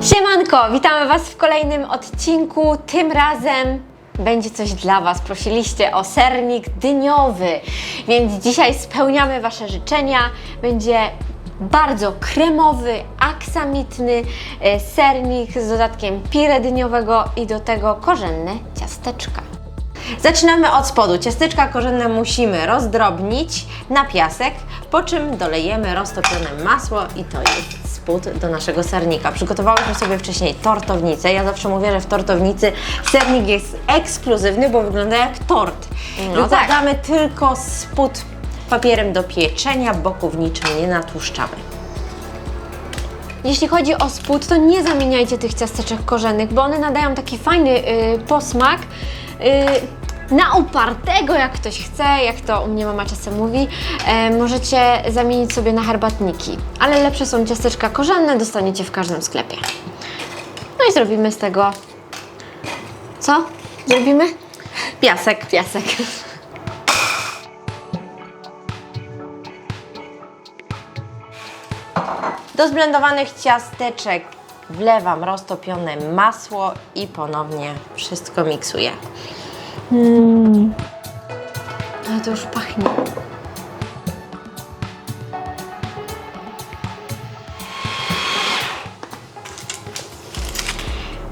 Siemanko, witamy Was w kolejnym odcinku. Tym razem będzie coś dla Was. Prosiliście o sernik dyniowy, więc dzisiaj spełniamy Wasze życzenia. Będzie bardzo kremowy, aksamitny e, sernik z dodatkiem pire dyniowego i do tego korzenne ciasteczka. Zaczynamy od spodu. Ciasteczka korzenne musimy rozdrobnić na piasek, po czym dolejemy roztopione masło i to jest spód do naszego sernika. Przygotowałyśmy sobie wcześniej tortownicę. Ja zawsze mówię, że w tortownicy sernik jest ekskluzywny, bo wygląda jak tort. No tak. Tylko spód papierem do pieczenia, boków niczym nie natłuszczamy. Jeśli chodzi o spód, to nie zamieniajcie tych ciasteczek korzennych, bo one nadają taki fajny y, posmak. Y, na upartego, jak ktoś chce, jak to u mnie mama czasem mówi, e, możecie zamienić sobie na herbatniki. Ale lepsze są ciasteczka korzenne, dostaniecie w każdym sklepie. No i zrobimy z tego. Co? Zrobimy? Piasek. Piasek. Do zblendowanych ciasteczek wlewam roztopione masło i ponownie wszystko miksuję. Ale to już pachnie.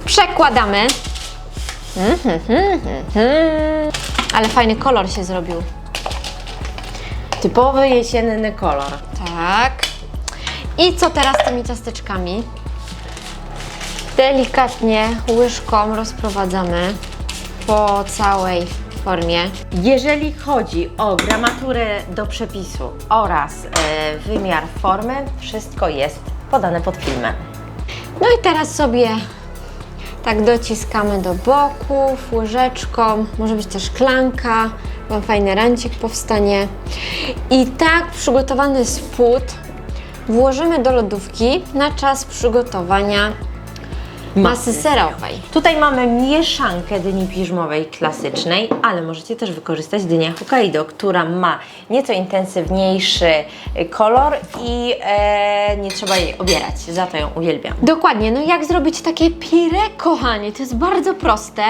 Przekładamy. Ale fajny kolor się zrobił. Typowy jesienny kolor. Tak. I co teraz z tymi ciasteczkami? Delikatnie łyżką rozprowadzamy po całej formie. Jeżeli chodzi o gramaturę do przepisu oraz e, wymiar formy, wszystko jest podane pod filmem. No i teraz sobie tak dociskamy do boków łyżeczką, może być też szklanka, Wam fajny rancik powstanie. I tak przygotowany spód włożymy do lodówki na czas przygotowania masy serowej. Tutaj mamy mieszankę dyni piżmowej klasycznej, ale możecie też wykorzystać dynię Hokkaido, która ma nieco intensywniejszy y, kolor i e, nie trzeba jej obierać. Za to ją uwielbiam. Dokładnie, no jak zrobić takie pire, kochani? To jest bardzo proste.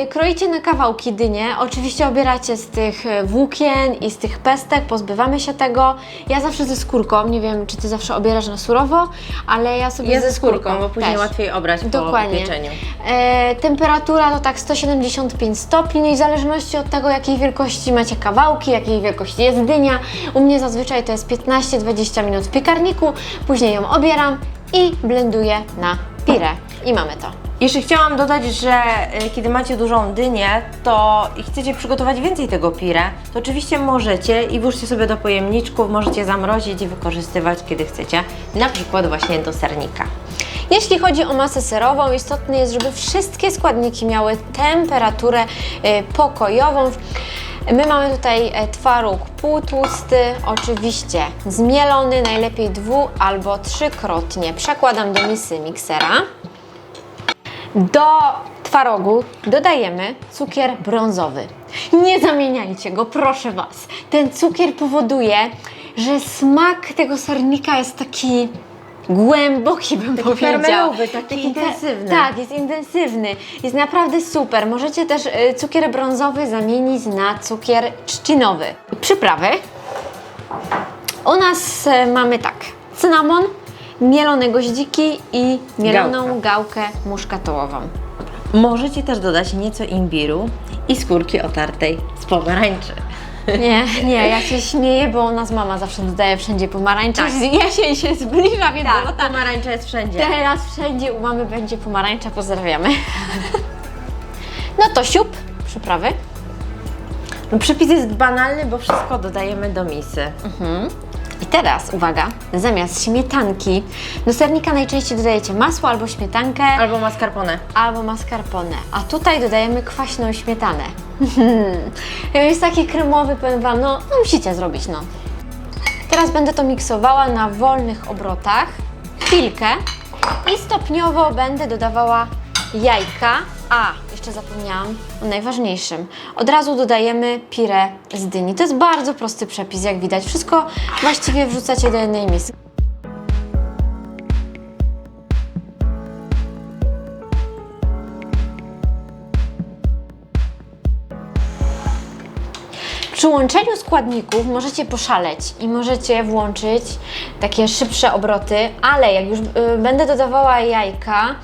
Yy, kroicie na kawałki dynię, oczywiście obieracie z tych e, włókien i z tych pestek, pozbywamy się tego. Ja zawsze ze skórką, nie wiem czy Ty zawsze obierasz na surowo, ale ja sobie Ja ze ze skórką, bo później też. łatwiej obrać po Dokładnie. pieczeniu. E, temperatura to tak 175 stopni, no i w zależności od tego, jakiej wielkości macie kawałki, jakiej wielkości jest dynia. U mnie zazwyczaj to jest 15-20 minut w piekarniku, później ją obieram i blenduję na pire. I mamy to. Jeszcze chciałam dodać, że e, kiedy macie dużą dynię, to i chcecie przygotować więcej tego pire, to oczywiście możecie i włóżcie sobie do pojemniczków, możecie zamrozić i wykorzystywać kiedy chcecie, na przykład właśnie do sernika. Jeśli chodzi o masę serową, istotne jest, żeby wszystkie składniki miały temperaturę e, pokojową. My mamy tutaj e, twaróg półtłusty, oczywiście zmielony, najlepiej dwu albo trzykrotnie. Przekładam do misy miksera. Do twarogu dodajemy cukier brązowy. Nie zamieniajcie go, proszę Was. Ten cukier powoduje, że smak tego sernika jest taki głęboki, bym Taki powiedziała. karmelowy, taki te- intensywny. Tak, jest intensywny. Jest naprawdę super. Możecie też y, cukier brązowy zamienić na cukier trzcinowy. Przyprawy. U nas y, mamy tak, cynamon, mielone goździki i mieloną gałkę muszkatołową. Możecie też dodać nieco imbiru i skórki otartej z pomarańczy. Nie, nie, ja się śmieję, bo u nas mama zawsze dodaje wszędzie pomarańcze. Tak. Jesień się zbliża, więc Dorota, pomarańcza jest wszędzie. teraz wszędzie u mamy będzie pomarańcza. Pozdrawiamy. No to siup, przyprawy. No, przepis jest banalny, bo wszystko dodajemy do misy. I teraz, uwaga, zamiast śmietanki, do sernika najczęściej dodajecie masło albo śmietankę, Albo mascarpone. albo mascarpone, a tutaj dodajemy kwaśną śmietanę. jest taki kremowy, powiem Wam, no, no musicie zrobić, no. Teraz będę to miksowała na wolnych obrotach, chwilkę i stopniowo będę dodawała jajka, a jeszcze zapomniałam o najważniejszym. Od razu dodajemy pire z dyni. To jest bardzo prosty przepis, jak widać. Wszystko właściwie wrzucacie do jednej miski. Przy łączeniu składników możecie poszaleć i możecie włączyć takie szybsze obroty, ale jak już y, będę dodawała jajka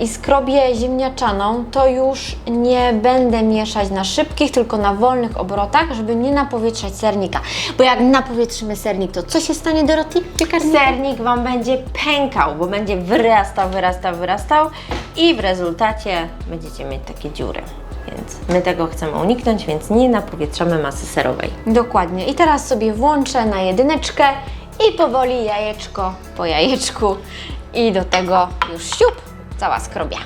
i skrobię ziemniaczaną, to już nie będę mieszać na szybkich, tylko na wolnych obrotach, żeby nie napowietrzać sernika. Bo jak napowietrzymy sernik, to co się stanie? Piekarnika? Sernik Wam będzie pękał, bo będzie wyrastał, wyrastał, wyrastał i w rezultacie będziecie mieć takie dziury. Więc my tego chcemy uniknąć, więc nie napowietrzamy masy serowej. Dokładnie. I teraz sobie włączę na jedyneczkę i powoli jajeczko po jajeczku i do tego już siup, cała skrobia.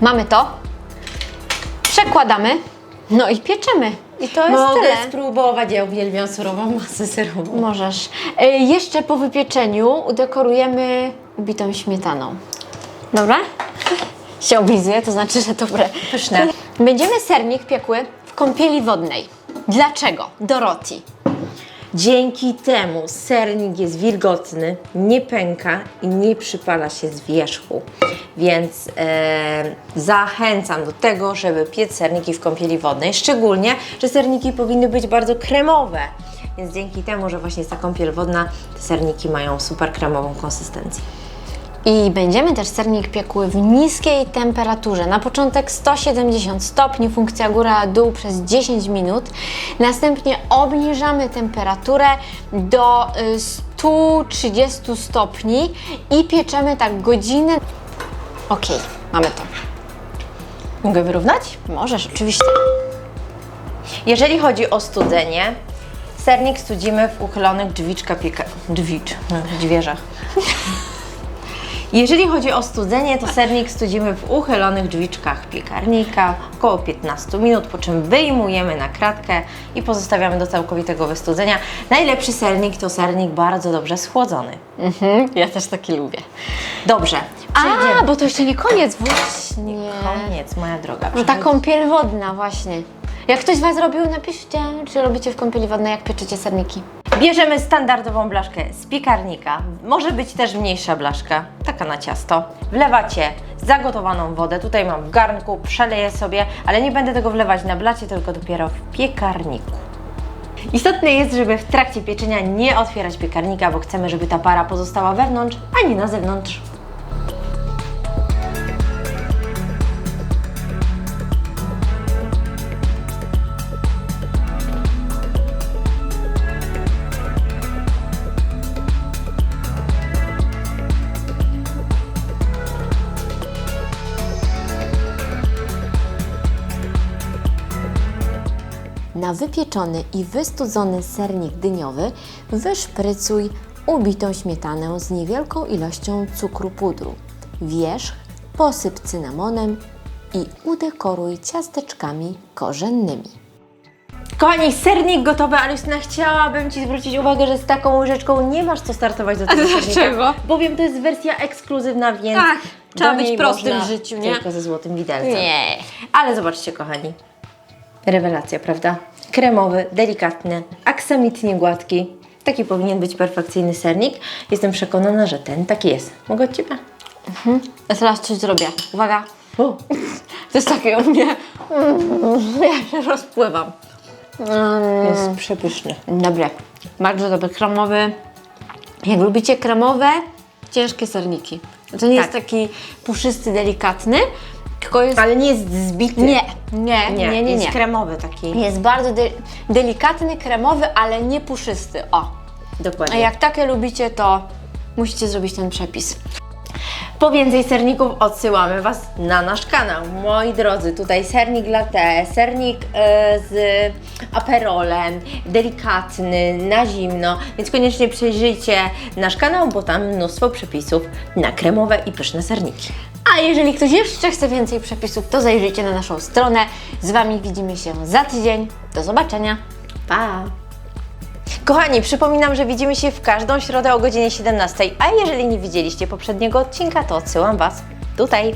Mamy to, przekładamy, no i pieczemy. I to jest Mogę tyle. spróbować, ja uwielbiam surową masę serową. Możesz. E, jeszcze po wypieczeniu udekorujemy ubitą śmietaną. Dobra? Się oblizuje, to znaczy, że dobre. Pyszne. Będziemy sernik piekły w kąpieli wodnej. Dlaczego? Doroti. Dzięki temu sernik jest wilgotny, nie pęka i nie przypala się z wierzchu. Więc e, zachęcam do tego, żeby piec serniki w kąpieli wodnej. Szczególnie, że serniki powinny być bardzo kremowe. Więc dzięki temu, że właśnie jest ta kąpiel wodna, te serniki mają super kremową konsystencję. I będziemy też sernik piekły w niskiej temperaturze. Na początek 170 stopni, funkcja góra-dół przez 10 minut. Następnie obniżamy temperaturę do y, 130 stopni i pieczemy tak godzinę. Ok, mamy to. Mogę wyrównać? Możesz, oczywiście. Jeżeli chodzi o studzenie, sernik studzimy w uchylonych drzwiczka pieka... Drzwicz, no, dźwierzach. Jeżeli chodzi o studzenie, to sernik studzimy w uchylonych drzwiczkach piekarnika około 15 minut, po czym wyjmujemy na kratkę i pozostawiamy do całkowitego wystudzenia. Najlepszy sernik to sernik bardzo dobrze schłodzony. Mhm, ja też taki lubię. Dobrze, przejdziemy. A, bo to jeszcze nie koniec, właśnie. Koniec, moja droga. No ta kąpiel wodna, właśnie. Jak ktoś z Was robił, napiszcie, czy robicie w kąpieli wodnej, jak pieczycie serniki. Bierzemy standardową blaszkę z piekarnika. Może być też mniejsza blaszka, taka na ciasto. Wlewacie zagotowaną wodę. Tutaj mam w garnku, przeleję sobie, ale nie będę tego wlewać na blacie, tylko dopiero w piekarniku. Istotne jest, żeby w trakcie pieczenia nie otwierać piekarnika, bo chcemy, żeby ta para pozostała wewnątrz, a nie na zewnątrz. Na wypieczony i wystudzony sernik dyniowy wyszprycuj ubitą śmietanę z niewielką ilością cukru pudru. Wierzch posyp cynamonem i udekoruj ciasteczkami korzennymi. Kochani, sernik gotowy, ale Justyna, chciałabym Ci zwrócić uwagę, że z taką łyżeczką nie masz co startować do tego sernika. dlaczego? Bowiem to jest wersja ekskluzywna, więc Tak, trzeba do być prostym można w życiu, nie? Tylko ze złotym widelcem. Nie. Ale zobaczcie, kochani. Rewelacja, prawda? Kremowy, delikatny, aksamitnie gładki. Taki powinien być perfekcyjny sernik. Jestem przekonana, że ten taki jest. Mogę od Ciebie? Ja teraz coś zrobię. Uwaga. O, To jest takie u mnie. Ja się rozpływam. Mm. jest przepyszny. Dobry. Bardzo dobry. Kremowy. Jak lubicie kremowe, ciężkie serniki. To nie jest Tak. taki puszysty, delikatny, tylko jest... Ale nie jest zbity. Nie, nie, nie, nie, nie. Jest kremowy taki. Jest bardzo de delikatny, kremowy, ale nie puszysty. O. A Dokładnie. jak takie lubicie, to musicie zrobić ten przepis. Po więcej serników odsyłamy Was na nasz kanał. Moi drodzy, tutaj sernik latte, sernik e, z aperolem, delikatny, na zimno, więc koniecznie przejrzyjcie nasz kanał, bo tam mnóstwo przepisów na kremowe i pyszne serniki. A jeżeli ktoś jeszcze chce więcej przepisów, to zajrzyjcie na naszą stronę. Z Wami widzimy się za tydzień. Do zobaczenia. Pa! Kochani, przypominam, że widzimy się w każdą środę o godzinie 17, a jeżeli nie widzieliście poprzedniego odcinka, to odsyłam Was tutaj.